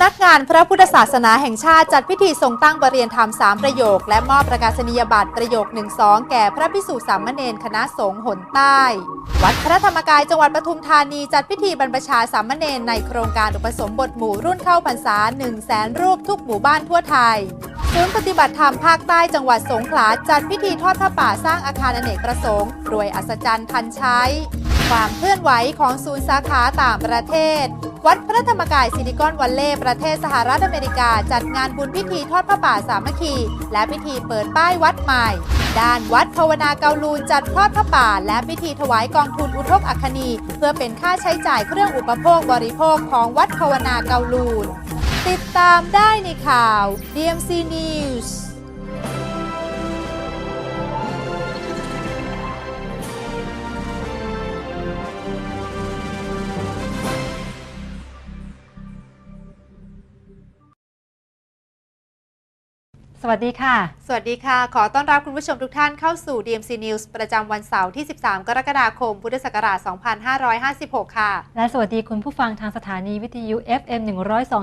ำนักงานพระพุทธศาสนาแห่งชาติจัดพิธีทรงตั้งปรเรียนธรรมสามประโยค และมอบประกาศนียบัตรประโยคหนึ่งสองแก่พระพิสุสามเณรคณะสงฆ์หนใต้ วัดพระธรรมกายจังหวัดปทุมธานีจัดพิธีบรรพชาสามเณรในโครงการอุปสมบทหมู่รุ่นเข้าพรรษา 1 0 0 0 0แสนรูปทุกหมู่บ้านทั่วไทยศูนย์ปฏิบัติธรรมภาคใต้จังหวัดสงขลาจัดพิธีทอดผ้าป่าสร้างอาคารอเนกประสงค์รวยอัศจรรย์ทันใช้ ความเคลื่อนไหวของศูนย์สาขาต่างประเทศ วัดพระธรรมกายซิลิคอนวัลเลย์ประเทศสหรัฐอเมริกา จัดงานบุญพิธีทอดผ้าป่าสามัคคี และพิธีเปิดป้ายวัดใหม่ ด้านวัดภาวนาเกาลูนจัดทอดผ้าป่า และพิธีถวายกองทุนอุทกอัคนี เพื่อเป็นค่าใช้จ่ายเครื่องอุปโภคบริโภคของวัดภาวนาเกาลูน ติดตามได้ในข่าว DMC News สวัสดีค่ะ สวัสดีค่ะ ขอต้อนรับคุณผู้ชมทุกท่านเข้าสู่ DMC News ประจำวันเสาร์ที่ 13 กรกฎาคม พุทธศักราช 2556 ค่ะ และสวัสดีคุณผู้ฟังทางสถานีวิทยุ FM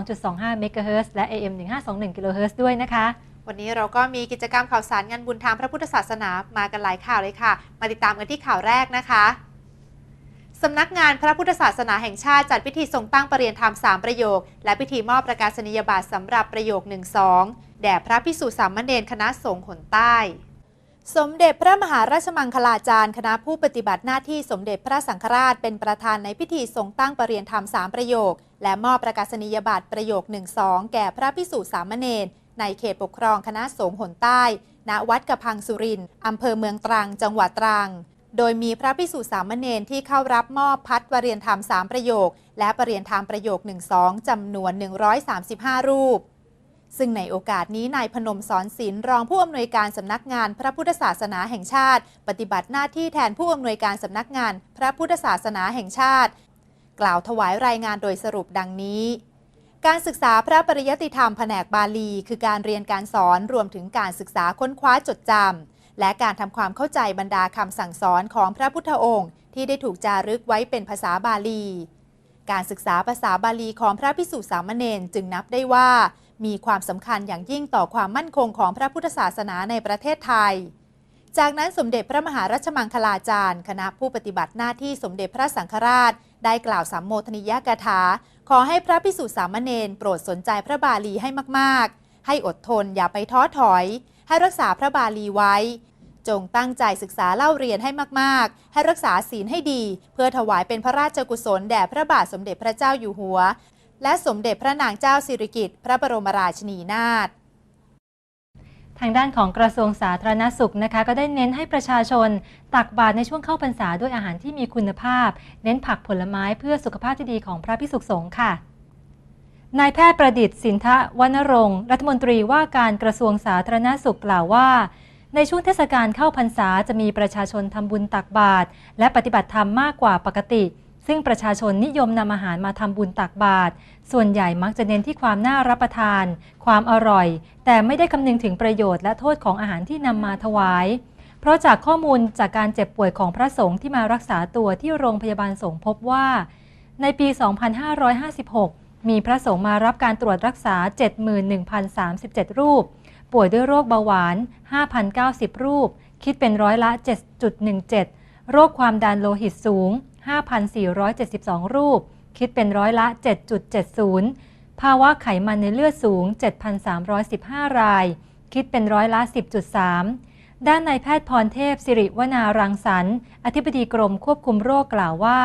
102.25 MHz และ AM 1521 kHz ด้วยนะคะ วันนี้เราก็มีกิจกรรมข่าวสารงานบุญทางพระพุทธศาสนามากันหลายข่าวเลยค่ะ มาติดตามกันที่ข่าวแรกนะคะสำนักงานพระพุทธศาสนาแห่งชาติจัดพิธีทรงตั้งประเรียนธรรม3ประโยค และพิธีมอบประกาศนียบัตรสำหรับประโยค 1-2 แด่พระพิสุสามเณรคณะสงฆ์หนใต้ สมเด็จพระมหาราชมังคลาจารย์ คณะผู้ปฏิบัติหน้าที่สมเด็จพระสังฆราชเป็นประธานในพิธีทรงตั้งประเรียนธรรมสามประโยค และมอบประกาศนียบัตรประโยค 1-2 แก่พระพิสุสามเณรในเขตปกครองคณะสงฆ์หนใต้ ณ วัดกระพังสุรินทร์อำเภอเมืองตรัง จังหวัดตรัง โดยมีพระพิสุสามเณรที่เข้ารับมอบพัดประเรียนธรรมสามประโยค และประเรียนธรรมประโยค 1-2จำนวน 135 รูป ซึ่งในโอกาสนี้นายพนมสอนศิลป์รองผู้อำนวยการสำนักงานพระพุทธศาสนาแห่งชาติ ปฏิบัติหน้าที่แทนผู้อำนวยการสำนักงานพระพุทธศาสนาแห่งชาติ กล่าวถวายรายงานโดยสรุปดังนี้ การศึกษาพระปริยติธรรมแผนกบาลี คือการเรียนการสอนรวมถึงการศึกษาค้นคว้าจดจำและการทำความเข้าใจบรรดาคำสั่งสอนของพระพุทธองค์ ที่ได้ถูกจารึกไว้เป็นภาษาบาลี การศึกษาภาษาบาลีของพระพิสุสามเณรจึงนับได้ว่า มีความสำคัญอย่างยิ่งต่อความมั่นคงของพระพุทธศาสนาในประเทศไทย จากนั้นสมเด็จพระมหารัชมังคลาจารย์ คณะผู้ปฏิบัติหน้าที่สมเด็จพระสังฆราช ได้กล่าวสัมโมทนิยกถา ขอให้พระพิสุสามเณรโปรดสนใจพระบาลีให้มากๆ ให้อดทนอย่าไปท้อถอย ให้รักษาพระบาลีไว้ จงตั้งใจศึกษาเล่าเรียนให้มาก ๆ ให้รักษาศีลให้ดี เพื่อถวายเป็นพระราชกุศลแด่พระบาทสมเด็จพระเจ้าอยู่หัว และสมเด็จพระนางเจ้าสิริกิติ์พระบรมราชินีนาถทางด้านของกระทรวงสาธารณสุขนะคะ ก็ได้เน้นให้ประชาชน ตักบาตรในช่วงเข้าพรรษาด้วยอาหารที่มีคุณภาพ เน้นผักผลไม้เพื่อสุขภาพที่ดีของพระพิสุสงฆ์ค่ะนายแพทย์ประดิษฐ์สินทะวนรงค์รัฐมนตรีว่าการกระทรวงสาธารณสุขกล่าวว่า ในช่วงเทศกาลเข้าพรรษาจะมีประชาชนทำบุญตักบาตรและปฏิบัติธรรมมากกว่าปกติ ซึ่งประชาชนนิยมนำอาหารมาทำบุญตักบาตรส่วนใหญ่มักจะเน้นที่ความน่ารับประทาน ความอร่อย แต่ไม่ได้คำนึงถึงประโยชน์และโทษของอาหารที่นำมาถวาย เพราะจากข้อมูลจากการเจ็บป่วยของพระสงฆ์ที่มารักษาตัวที่โรงพยาบาลสงฆ์พบว่า ในปี 2556 มีพระสงฆ์มารับการตรวจรักษา 71,037 รูป ป่วยด้วยโรคเบาหวาน 5,090 รูป คิดเป็นร้อยละ 7.17 โรคความดันโลหิตสูง 5,472 รูป คิดเป็นร้อยละ 7.70 ภาวะไขมันในเลือดสูง 7,315 ราย คิดเป็นร้อยละ 10.3 ด้านนายแพทย์พรเทพสิริวนารังสรรค์ อธิบดีกรมควบคุมโรคกล่าวว่า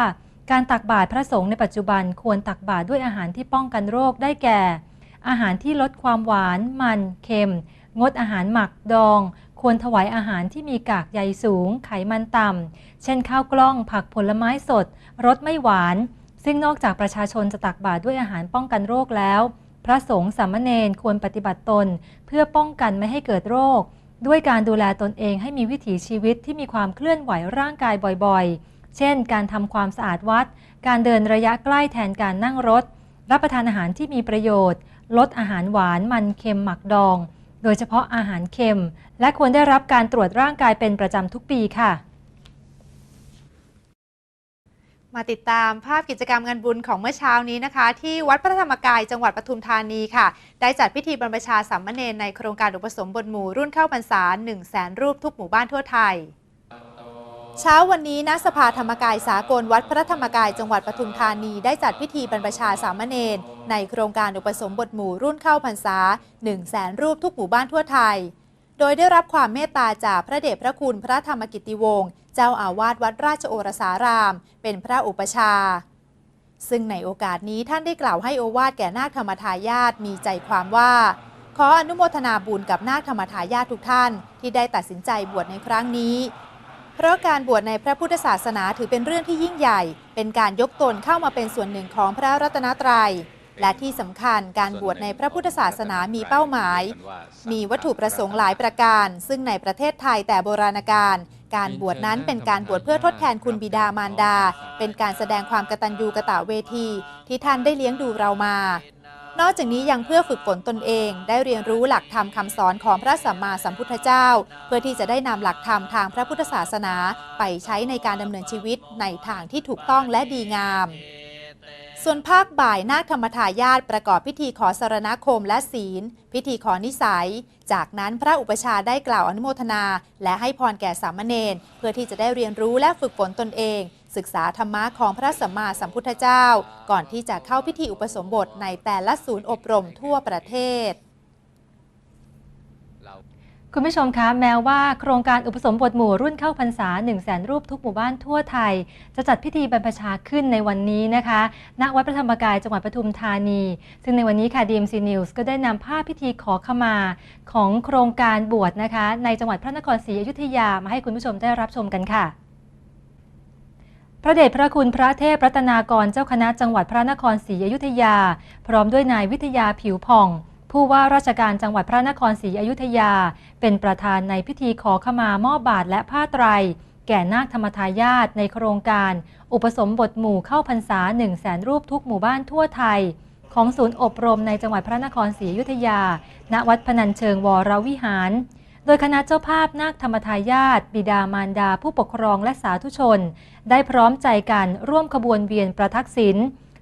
การตักบาตรพระสงฆ์ในปัจจุบันควรตักบาตรด้วยอาหารที่ป้องกันโรคได้แก่ อาหารที่ลดความหวาน มัน เค็ม งดอาหารหมักดอง ควรถวายอาหารที่มีกากใยสูง ไขมันต่ำ เช่นข้าวกล้อง ผักผลไม้สด รสไม่หวาน ซึ่งนอกจากประชาชนจะตักบาตรด้วยอาหารป้องกันโรคแล้ว พระสงฆ์สามเณรควรปฏิบัติตน เพื่อป้องกันไม่ให้เกิดโรค ด้วยการดูแลตนเองให้มีวิถีชีวิตที่มีความเคลื่อนไหวร่างกายบ่อยๆ เช่น การทำความสะอาดวัด การเดินระยะใกล้แทนการนั่งรถ รับประทานอาหารที่มีประโยชน์ ลดอาหารหวานมันเค็มหมักดอง โดยเฉพาะอาหารเค็ม และควรได้รับการตรวจร่างกายเป็นประจำทุกปีค่ะ มาติดตามภาพกิจกรรมงานบุญของเมื่อเช้านี้นะคะ ที่วัดพระธรรมกายจังหวัดปทุมธานีค่ะ ได้จัดพิธีบรรพชาสามเณรในโครงการอุปสมบทหมู่รุ่นเข้าพรรษา1 0 0 0 0แสนรูปทุกหมู่บ้านทั่วไทย เช้าวันนี้ณสภาธรรมกายสากลวัดพระธรรมกายจังหวัดปทุมธานีได้จัดพิธีบรรพชาสามเณรในโครงการอุปสมบทหมู่รุ่นเข้าพรรษา1 0 0 0 0แสนรูปทุกหมู่บ้านทั่วไทย โดยได้รับความเมตตาจากพระเดชพระคุณพระธรรมกิติวงศ์เจ้าอาวาสวัดราชโอรสาราม เป็นพระอุปชา ซึ่งในโอกาสนี้ท่านได้กล่าวให้โอวาทแก่นาคธรรมทายาทมีใจความว่า ขออนุโมทนาบุญกับนาคธรรมทายาททุกท่าน ที่ได้ตัดสินใจบวชในครั้งนี้ เพราะการบวชในพระพุทธศาสนาถือเป็นเรื่องที่ยิ่งใหญ่ เป็นการยกตนเข้ามาเป็นส่วนหนึ่งของพระรัตนตรัย และที่สำคัญการบวชในพระพุทธศาสนามีเป้าหมาย มีวัตถุประสงค์หลายประการ ซึ่งในประเทศไทยแต่โบราณกาลการบวชนั้นเป็นการบวชเพื่อทดแทนคุณบิดามารดา เป็นการแสดงความกตัญญูกะตะเวที ที่ท่านได้เลี้ยงดูเรามา นอกจากนี้ยังเพื่อฝึกฝนตนเอง ได้เรียนรู้หลักธรรมคำสอนของพระสัมมาสัมพุทธเจ้า เพื่อที่จะได้นำหลักธรรมทางพระพุทธศาสนา ไปใช้ในการดำเนินชีวิตในทางที่ถูกต้องและดีงาม ส่วนภาคบ่ายนาคธรรมทายาทประกอบพิธีขอสารณคมและศีล พิธีขอนิสัย จากนั้นพระอุปชาได้กล่าวอนุโมทนา และให้พรแก่สามเณรเพื่อที่จะได้เรียนรู้และฝึกฝนตนเอง ศึกษาธรรมะของพระสัมมาสัมพุทธเจ้า ก่อนที่จะเข้าพิธีอุปสมบทในแต่ละศูนย์อบรมทั่วประเทศคุณผู้ชมคะแม้ว่าโครงการอุปสมบทหมู่รุ่นเข้าพรรษา 1 0 0 0 0แสนรูปทุกหมู่บ้านทั่วไทย จะจัดพิธีบรรพชาขึ้นในวันนี้นะคะณวัดพระธรรมกายจังหวัดปทุมธานี ซึ่งในวันนี้ค่ะ DMC News ก็ได้นำภาพพิธีขอขมาของโครงการบวชนะคะ ในจังหวัดพระนครศรีอยุธยามาให้คุณผู้ชมได้รับชมกันค่ะ พระเดชพระคุณพระเทพรัตนากรเจ้าคณะจังหวัดพระนครศรีอยุธยา พร้อมด้วยนายวิทยาผิวผ่อง ผู้ว่าราชการจังหวัดพระนครศรีอยุธยา เป็นประธานในพิธีขอขมามอบบาทและผ้าไตร แก่นาคธรรมทายาทในโครงการ อุปสมบทหมู่เข้าพรรษา1 0 0 0 0แสนรูปทุกหมู่บ้านทั่วไทย ของศูนย์อบรมในจังหวัดพระนครศรีอยุธยา ณวัดพนัญเชิงวรวิหาร โดยคณะเจ้าภาพนาคธรรมทายาทบิดามารดา ผู้ปกครองและสาธุชน ได้พร้อมใจกันร่วมขบวนเวียนประทักษิณ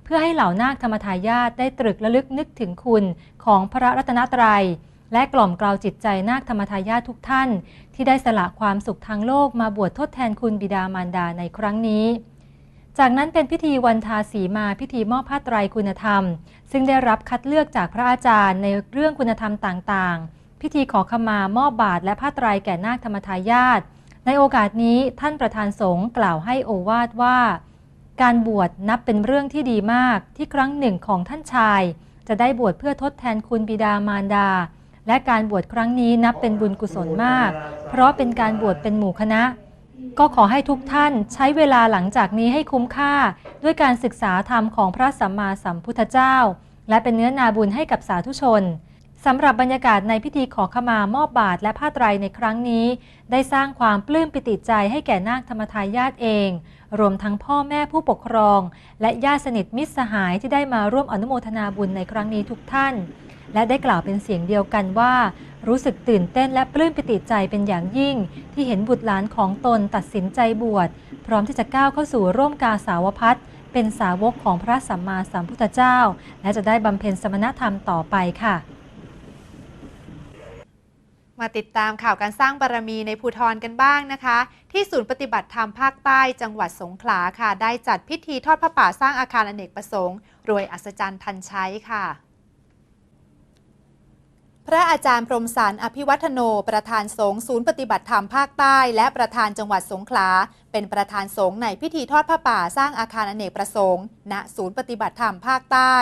เพื่อให้เหล่านาคธรรมทายาทได้ตรึกระลึกนึกถึงคุณของพระรัตนตรัย และกล่อมกล่าวจิตใจนาคธรรมทายาททุกท่าน ที่ได้สละความสุขทางโลกมาบวชทดแทนคุณบิดามารดาในครั้งนี้จากนั้นเป็นพิธีวันทาสีมาพิธีมอบผ้าไตรคุณธรรม ซึ่งได้รับคัดเลือกจากพระอาจารย์ในเรื่องคุณธรรมต่างๆ พิธีขอขมามอบบาทและผ้าไตรแก่นาคธรรมทายาทในโอกาสนี้ท่านประธานสงฆ์กล่าวให้โอวาทว่า การบวชนับเป็นเรื่องที่ดีมากที่ครั้งหนึ่งของท่านชาย จะได้บวชเพื่อทดแทนคุณบิดามารดา และการบวชครั้งนี้นับเป็นบุญกุศลมาก เพราะเป็นการบวชเป็นหมู่คณะ ก็ขอให้ทุกท่านใช้เวลาหลังจากนี้ให้คุ้มค่า ด้วยการศึกษาธรรมของพระสัมมาสัมพุทธเจ้า และเป็นเนื้อนาบุญให้กับสาธุชน สำหรับบรรยากาศในพิธีขอขมามอบบาทและผ้าไตรในครั้งนี้ ได้สร้างความปลื้มปิติใจให้แก่นาคธรรมทายาทเอง รวมทั้งพ่อแม่ผู้ปกครอง และญาติสนิทมิตรสหายที่ได้มาร่วมอนุโมทนาบุญในครั้งนี้ทุกท่าน และได้กล่าวเป็นเสียงเดียวกันว่า รู้สึกตื่นเต้นและปลื้มปิติใจเป็นอย่างยิ่ง ที่เห็นบุตรหลานของตนตัดสินใจบวชพร้อมที่จะก้าวเข้าสู่ร่วมกาสาวพัฒเป็นสาวกของพระสัมมาสัมพุทธเจ้า และจะได้บำเพ็ญสมณธรรมต่อไปค่ะ มาติดตามข่าวการสร้างบารมีในภูทรกันบ้างนะคะ ที่ศูนย์ปฏิบัติธรรมภาคใต้จังหวัดสงขลาค่ะ ได้จัดพิธีทอดพระป่าสร้างอาคารอเนกประสงค์ รวยอัศจรรย์ทันใช้ค่ะ พระอาจารย์พรมสารอภิวัฒโน ประธานสงฆ์ศูนย์ปฏิบัติธรรมภาคใต้ และประธานจังหวัดสงขลา เป็นประธานสงฆ์ในพิธีทอดพระป่าสร้างอาคารอเนกประสงค์ณศูนย์ปฏิบัติธรรมภาคใต้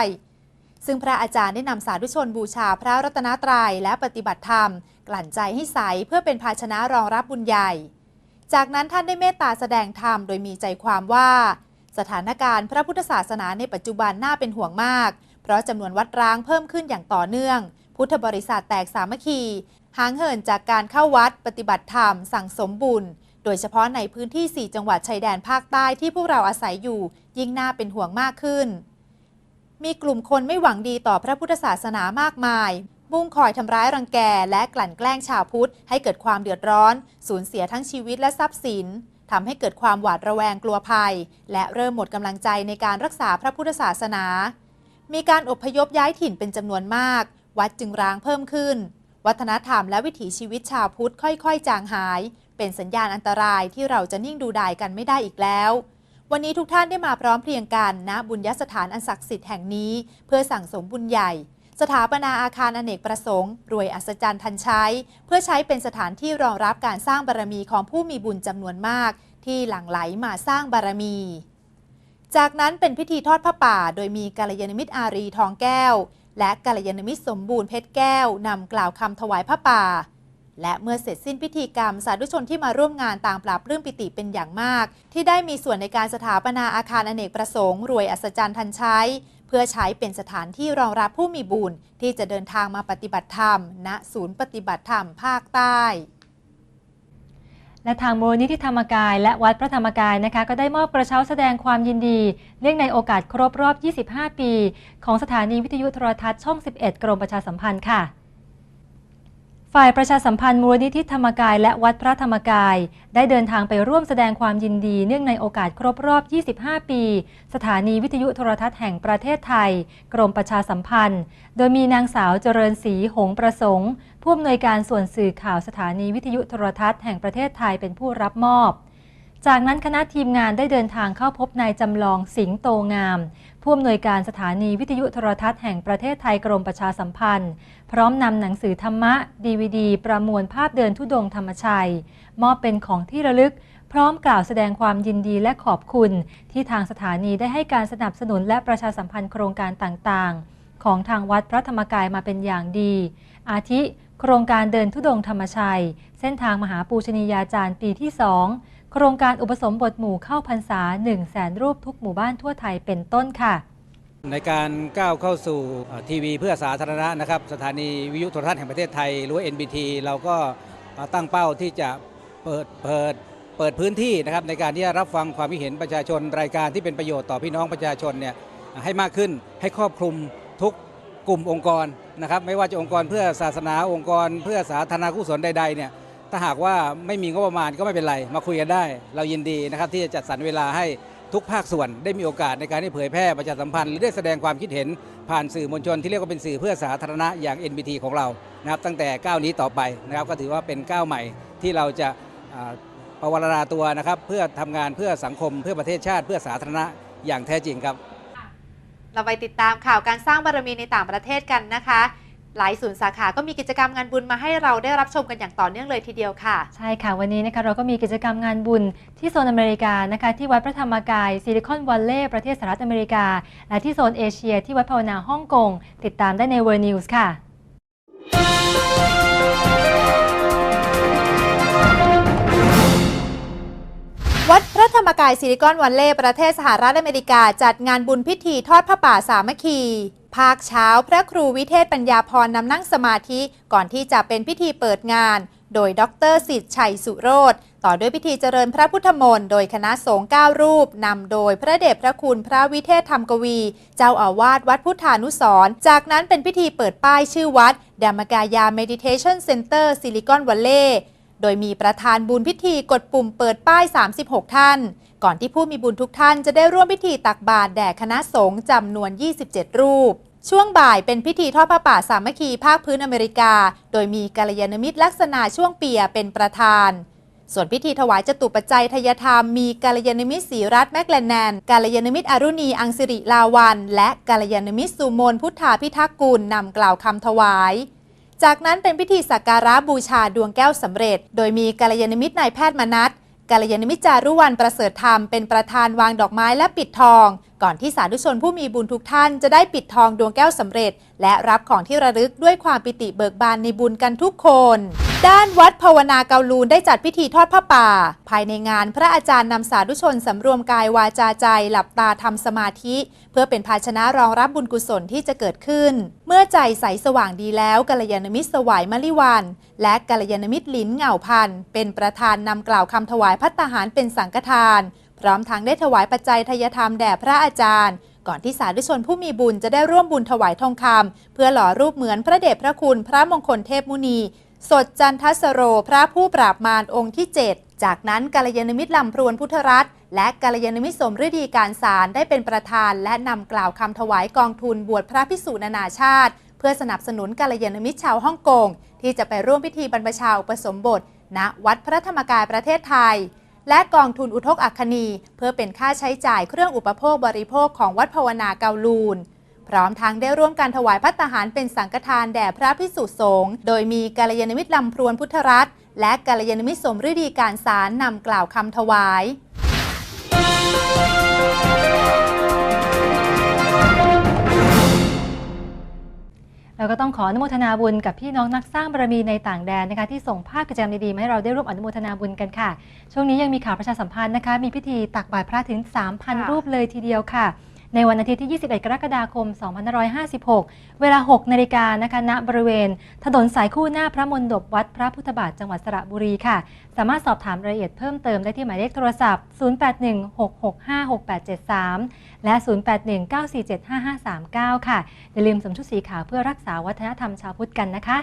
ซึ่งพระอาจารย์ได้นำสาธุชนบูชาพระรัตนตรัยและปฏิบัติธรรม กลั่นใจให้ใสเพื่อเป็นภาชนะรองรับบุญใหญ่ จากนั้นท่านได้เมตตาแสดงธรรมโดยมีใจความว่า สถานการณ์พระพุทธศาสนาในปัจจุบันน่าเป็นห่วงมาก เพราะจำนวนวัดร้างเพิ่มขึ้นอย่างต่อเนื่อง พุทธบริษัทแตกสามัคคีห่างเหินจากการเข้าวัดปฏิบัติธรรม สั่งสมบุญ โดยเฉพาะในพื้นที่ 4 จังหวัดชายแดนภาคใต้ที่พวกเราอาศัยอยู่ ยิ่งน่าเป็นห่วงมากขึ้นมีกลุ่มคนไม่หวังดีต่อพระพุทธศาสนามากมาย มุ่งคอยทำร้ายรังแกและกลั่นแกล้งชาวพุทธให้เกิดความเดือดร้อน สูญเสียทั้งชีวิตและทรัพย์สินทำให้เกิดความหวาดระแวงกลัวภัย และเริ่มหมดกำลังใจในการรักษาพระพุทธศาสนา มีการอพยพย้ายถิ่นเป็นจำนวนมาก วัดจึงร้างเพิ่มขึ้น วัฒนธรรมและวิถีชีวิตชาวพุทธค่อยๆ จางหาย เป็นสัญญาณอันตรายที่เราจะนิ่งดูดายกันไม่ได้อีกแล้ววันนี้ทุกท่านได้มาพร้อมเพรียงกันณบุญยสถานอันศักดิ์สิทธิ์แห่งนี้ เพื่อสั่งสมบุญใหญ่ สถาปนาอาคารอเนกประสงค์ รวยอัศจรรย์ทันใช้ เพื่อใช้เป็นสถานที่รองรับการสร้างบารมีของผู้มีบุญจำนวนมาก ที่หลั่งไหลมาสร้างบารมี จากนั้นเป็นพิธีทอดผ้าป่า โดยมีกัลยาณมิตรอารีทองแก้ว และกัลยาณมิตรสมบูรณ์เพชรแก้วนำกล่าวคำถวายผ้าป่า และเมื่อเสร็จสิ้นพิธีกรรม สาธุชนที่มาร่วมงานต่างปราบปลื้มปิติเป็นอย่างมาก ที่ได้มีส่วนในการสถาปนาอาคารอเนกประสงค์รวยอัศจรรย์ทันใช้ เพื่อใช้เป็นสถานที่รองรับผู้มีบุญที่จะเดินทางมาปฏิบัติธรรม ณศูนย์ปฏิบัติธรรมภาคใต้และทางมูลนิธิธรรมกายและวัดพระธรรมกายนะคะ ก็ได้มอบกระเช้าแสดงความยินดี เนื่องในโอกาสครบรอบ 25 ปี ของสถานีวิทยุโทรทัศน์ช่อง 11 กรมประชาสัมพันธ์ค่ะ ฝ่ายประชาสัมพันธ์มูลนิธิธรรมกายและวัดพระธรรมกาย ได้เดินทางไปร่วมแสดงความยินดีเนื่องในโอกาสครบรอบ 25 ปี สถานีวิทยุโทรทัศน์แห่งประเทศไทย กรมประชาสัมพันธ์ โดยมีนางสาวเจริญศรีหงประสงค์ ผู้อำนวยการส่วนสื่อข่าวสถานีวิทยุโทรทัศน์แห่งประเทศไทยเป็นผู้รับมอบจากนั้นคณะทีมงานได้เดินทางเข้าพบนายจำลองสิงโตงาม ผู้อำนวยการสถานีวิทยุโทรทัศน์แห่งประเทศไทยกรมประชาสัมพันธ์ พร้อมนำหนังสือธรรมะดีวดีประมวลภาพเดินทุดงค์ธรรมชัย มอบเป็นของที่ระลึก พร้อมกล่าวแสดงความยินดีและขอบคุณ ที่ทางสถานีได้ให้การสนับสนุนและประชาสัมพันธ์โครงการต่างๆ ของทางวัดพระธรรมกายมาเป็นอย่างดี อาทิ โครงการเดินทุดงค์ธรรมชัย เส้นทางมหาปูชนียาจารย์ปีที่2 โครงการอุปสมบทหมู่เข้าพรรษา1 0 0 0 0แสนรูปทุกหมู่บ้านทั่วไทยเป็นต้นค่ะ ในการก้าวเข้าสู่ทีวีเพื่อสาธารณะนะครับสถานีวิทยุโทรทัศน์แห่งประเทศไทย หรือ NBT เราก็ตั้งเป้าที่จะเปิดเปิดเปิดพื้นที่นะครับในการที่จะรับฟังความคิดเห็นประชาชนรายการที่เป็นประโยชน์ต่อพี่น้องประชาชนเนี่ยให้มากขึ้นให้ครอบคลุมทุกกลุ่มองค์กรนะครับไม่ว่าจะองค์กรเพื่อศาสนาองค์กร เพื่อสาธารณกุศลใดๆเนี่ย ถ้าหากว่าไม่มีงบประมาณก็ไม่เป็นไร มาคุยกันได้ เรายินดีนะครับที่จะจัดสรรเวลาให้ทุกภาคส่วนได้มีโอกาสในการที่เผยแพร่ประชาสัมพันธ์หรือได้แสดงความคิดเห็นผ่านสื่อมวลชนที่เรียกว่าเป็นสื่อเพื่อสาธารณะอย่าง NBT ของเรานะครับตั้งแต่ก้าวนี้ต่อไปนะครับก็ถือว่าเป็นก้าวใหม่ที่เราจะประวรณาตัวนะครับเพื่อทำงานเพื่อสังคมเพื่อประเทศชาติ เพื่อสาธารณะอย่างแท้จริงครับ เราไปติดตามข่าวการสร้างบารมีในต่างประเทศกันนะคะ หลายศูนย์สาขาก็มีกิจกรรมงานบุญมาให้เราได้รับชมกันอย่างต่อเนื่องเลยทีเดียวค่ะ ใช่ค่ะ วันนี้นะคะเราก็มีกิจกรรมงานบุญที่โซนอเมริกานะคะที่วัดพระธรรมกายซิลิคอนวัลเลย์ประเทศสหรัฐอเมริกา และที่โซนเอเชีย ที่วัดภาวนาฮ่องกงติดตามได้ในเวอร์นิวส์ค่ะวัดพระธรรมกายซิลิคอนวัลเลย์ประเทศสหรัฐอเมริกา จัดงานบุญพิธีทอดพระป่าสามัคคี ภาคเช้าพระครูวิเทศปัญญาพรนำนั่งสมาธิก่อนที่จะเป็นพิธีเปิดงาน โดยดรสิทธิ์ชัยสุโรธต่อด้วยพิธีเจริญพระพุทธมนต์โดยคณะสงฆ์9รูป นำโดยพระเดชพระคุณพระวิเทศธรรมกวี เจ้าอาวาสวัดพุทธานุสรจากนั้นเป็นพิธีเปิดป้ายชื่อวัดดามกายา Meditation Center ซิลิคอนวัลเลย์โดยมีประธานบุญพิธีกดปุ่มเปิดป้าย 36 ท่าน ก่อนที่ผู้มีบุญทุกท่านจะได้ร่วมพิธีตักบาตรแด่คณะสงฆ์จำนวน 27 รูป ช่วงบ่ายเป็นพิธีทอดผ้าป่าสามัคคีภาคพื้นอเมริกา โดยมีกัลยาณมิตรลักษณะช่วงเปียเป็นประธาน ส่วนพิธีถวายจตุปัจจัยทยธรรมมีกาลยานมิตรศรีรัตน์แมกแลนแนนกาลยานมิตรอรุณีอังสิริลาวัน และกาลยานมิตรสุโมนพุทธาพิทักษ์กุลนำกล่าวคำถวายจากนั้นเป็นพิธีสักการะบูชาดวงแก้วสำเร็จ โดยมีกาลยานมิตรนายแพทย์มนัท กาลยานมิตจารุวันประเสริฐธรรมเป็นประธานวางดอกไม้และปิดทอง ก่อนที่สาธุชนผู้มีบุญทุกท่านจะได้ปิดทองดวงแก้วสำเร็จ และรับของที่ระลึกด้วยความปิติเบิกบานในบุญกันทุกคน ด้านวัดภาวนาเกาลูนได้จัดพิธีทอดผ้าป่า ภายในงานพระอาจารย์นำสาธุชนสำรวมกายวาจาใจ หลับตาทำสมาธิ เพื่อเป็นภาชนะรองรับบุญกุศลที่จะเกิดขึ้น เมื่อใจใสสว่างดีแล้วกัลยาณมิตรสวายมลิวัน และกัลยาณมิตรลิ้นเหง่าพันเป็นประธานนำกล่าวคำถวายพัตตาหารเป็นสังฆทาน พร้อมทั้งได้ถวายปัจจัยทายธรรมแด่พระอาจารย์ ก่อนที่สาธุชนผู้มีบุญจะได้ร่วมบุญถวายทองคำเพื่อหล่อรูปเหมือนพระเดชพระคุณพระมงคลเทพมุนี สดจันทสโรพระผู้ปราบมารองค์ที่ 7 จากนั้นกัลยาณมิตรลำพรวนพุทธรัตน์และกัลยาณมิตรสมฤดีการสารได้เป็นประธาน และนำกล่าวคำถวายกองทุนบวชพระพิสุนานาชาติ เพื่อสนับสนุนกัลยาณมิตรชาวฮ่องกงที่จะไปร่วมพิธีบรรพชาอุปสมบทณวัดพระธรรมกายประเทศไทย และกองทุนอุทกอัคคณีเพื่อเป็นค่าใช้จ่ายเครื่องอุปโภคบริโภคของวัดภาวนาเกาลูน พร้อมทั้งได้ร่วมการถวายพัตหารเป็นสังฆทานแด่พระพิสุสงฆ์โดยมีกัลยาณมิตรลำพรวนพุทธรัตน์และกัลยาณมิตรสมฤดีการสารนำกล่าวคำถวาย เราก็ต้องขออนุโมทนาบุญกับพี่น้องนักสร้างบารมีในต่างแดนนะคะที่ส่งภาพกิจกรรมดีๆมาให้เราได้ร่วมอนุโมทนาบุญกันค่ะ ช่วงนี้ยังมีข่าวประชาสัมพันธ์นะคะ มีพิธีตักบาตรพระถึง 3,000ค่ะรูปเลยทีเดียวค่ะ ในวันอาทิตย์ที่ 21 กรกฎาคม 2556 เวลา 6 นาฬิกานะคะณบริเวณ ถนนสายคู่หน้าพระมณฑปวัดพระพุทธบาทจังหวัดสระบุรีค่ะ สามารถสอบถามรายละเอียดเพิ่มเติมได้ที่หมายเลขโทรศัพท์ 0816656873 และ 0819475539 ค่ะ อย่าลืมสวมชุดสีขาวเพื่อรักษาวัฒนธรรมชาวพุทธกันนะคะ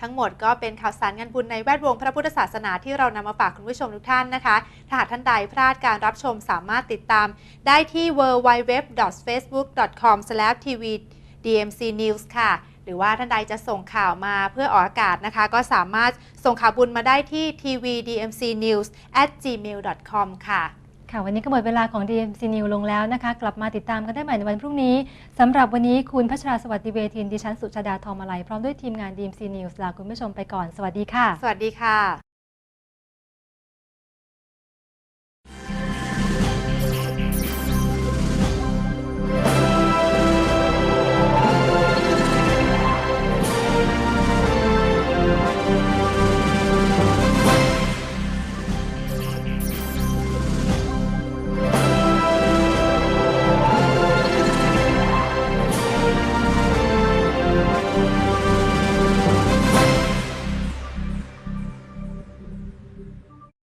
ทั้งหมดก็เป็นข่าวสารงานบุญในแวดวงพระพุทธศาสนาที่เรานำมาฝากคุณผู้ชมทุกท่านนะคะ ถ้าหากท่านใดพลาดการรับชมสามารถติดตาม ได้ที่ www.facebook.com/tvdmcnews ค่ะ หรือว่าท่านใดจะส่งข่าวมาเพื่อออกอากาศนะคะ ก็สามารถส่งข่าวบุญมาได้ที่ tvdmcnews@gmail.com ค่ะ ค่ะ วันนี้ก็หมดเวลาของ DMC New ลงแล้วนะคะ กลับมาติดตามกันได้ใหม่ในวันพรุ่งนี้สำหรับวันนี้คุณพัชราสวัสดีเวทินดิฉันสุชาดาทองมาลัยพร้อมด้วยทีมงาน DMC News ลาคุณผู้ชมไปก่อน สวัสดีค่ะ สวัสดีค่ะ